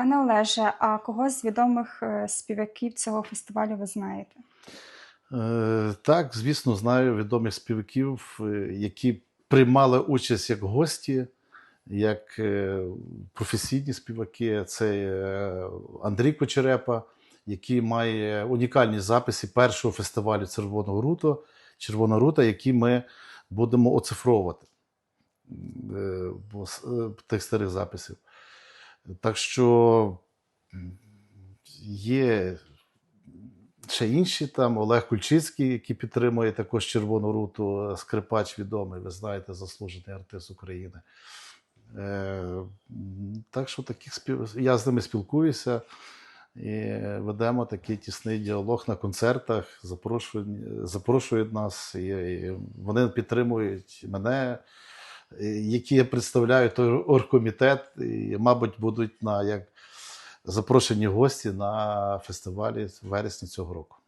Пане Олеже, а кого з відомих е, співаків цього фестивалю ви знаєте? Е, Так, звісно, знаю відомих співаків, е, які приймали участь як гості, як професійні співаки. Це Андрій Кочерепа, який має унікальні записи першого фестивалю Червоного рута, Червона рута, які ми будемо оцифровувати тих старих записів. Так що є ще інші там Олег Кульчицький, який підтримує також Червону руту, е, скрипач відомий, ви знаєте, заслужений артист України. Е, так що таких спів... я з ними спілкуюся і ведемо такий тісний діалог на концертах, запрошують, запрошують нас, і, вони підтримують мене, які представляють оргкомітет, і, мабуть, будуть на як запрошені гості на фестивалі в вересні цього року.